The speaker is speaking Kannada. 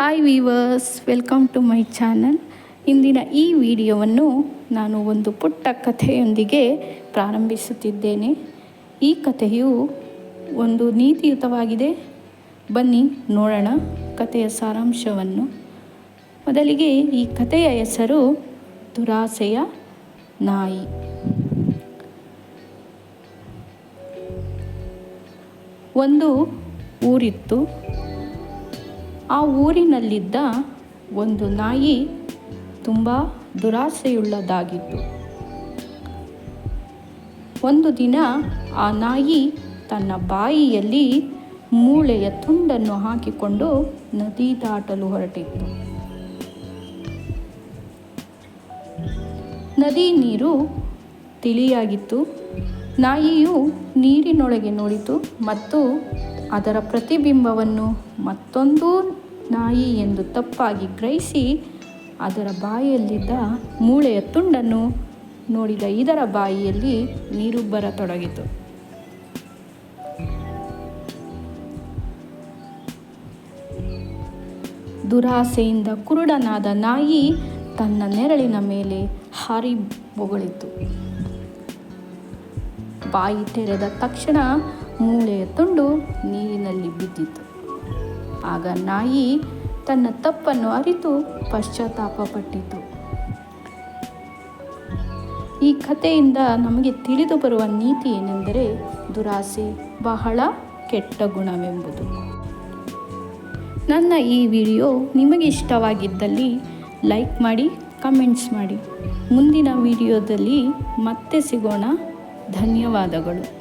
Hi viewers welcome to my channel ಇಂದಿನ ಈ ವಿಡಿಯೋವನ್ನು ನಾನು ಒಂದು ಪುಟ್ಟ ಕಥೆಯೊಂದಿಗೆ ಪ್ರಾರಂಭಿಸುತ್ತಿದ್ದೇನೆ. ಈ ಕಥೆಯು ಒಂದು ನೀತಿಯುತವಾಗಿದೆ. ಬನ್ನಿ ನೋಡೋಣ ಕಥೆಯ ಸಾರಾಂಶವನ್ನು. ಮೊದಲಿಗೆ ಈ ಕಥೆಯ ಹೆಸರು ದುರಾಸೆಯ ನಾಯಿ. ಒಂದು ಊರಿತ್ತು. ಆ ಊರಿನಲ್ಲಿದ್ದ ಒಂದು ನಾಯಿ ತುಂಬ ದುರಾಸೆಯುಳ್ಳದಾಗಿತ್ತು. ಒಂದು ದಿನ ಆ ನಾಯಿ ತನ್ನ ಬಾಯಿಯಲ್ಲಿ ಮೂಳೆಯ ತುಂಡನ್ನು ಹಾಕಿಕೊಂಡು ನದಿ ದಾಟಲು ಹೊರಟಿತ್ತು. ನದಿ ನೀರು ತಿಳಿಯಾಗಿತ್ತು. ನಾಯಿಯು ನೀರಿನೊಳಗೆ ನೋಡಿತು ಮತ್ತು ಅದರ ಪ್ರತಿಬಿಂಬವನ್ನು ಮತ್ತೊಂದು ನಾಯಿ ಎಂದು ತಪ್ಪಾಗಿ ಗ್ರಹಿಸಿ ಅದರ ಬಾಯಿಯಲ್ಲಿದ್ದ ಮೂಳೆಯ ತುಂಡನ್ನು ನೋಡಿದ ಇದರ ಬಾಯಿಯಲ್ಲಿ ನೀರು ಬರತೊಡಗಿತು. ದುರಾಸೆಯಿಂದ ಕುರುಡನಾದ ನಾಯಿ ತನ್ನ ನೆರಳಿನ ಮೇಲೆ ಹಾರಿ ಬೊಗಳಿತು. ಬಾಯಿ ತೆರೆದ ತಕ್ಷಣ ಮೂಳೆಯ ತುಂಡು ನೀರಿನಲ್ಲಿ ಬಿದ್ದಿತು. ಆಗ ನಾಯಿ ತನ್ನ ತಪ್ಪನ್ನು ಅರಿತು ಪಶ್ಚಾತ್ತಾಪ ಪಟ್ಟಿತು. ಈ ಕಥೆಯಿಂದ ನಮಗೆ ತಿಳಿದು ಬರುವ ನೀತಿ ಏನೆಂದರೆ ದುರಾಸೆ ಬಹಳ ಕೆಟ್ಟ ಗುಣವೆಂಬುದು. ನನ್ನ ಈ ವಿಡಿಯೋ ನಿಮಗೆ ಇಷ್ಟವಾಗಿದ್ದಲ್ಲಿ ಲೈಕ್ ಮಾಡಿ, ಕಮೆಂಟ್ಸ್ ಮಾಡಿ. ಮುಂದಿನ ವಿಡಿಯೋದಲ್ಲಿ ಮತ್ತೆ ಸಿಗೋಣ. ಧನ್ಯವಾದಗಳು.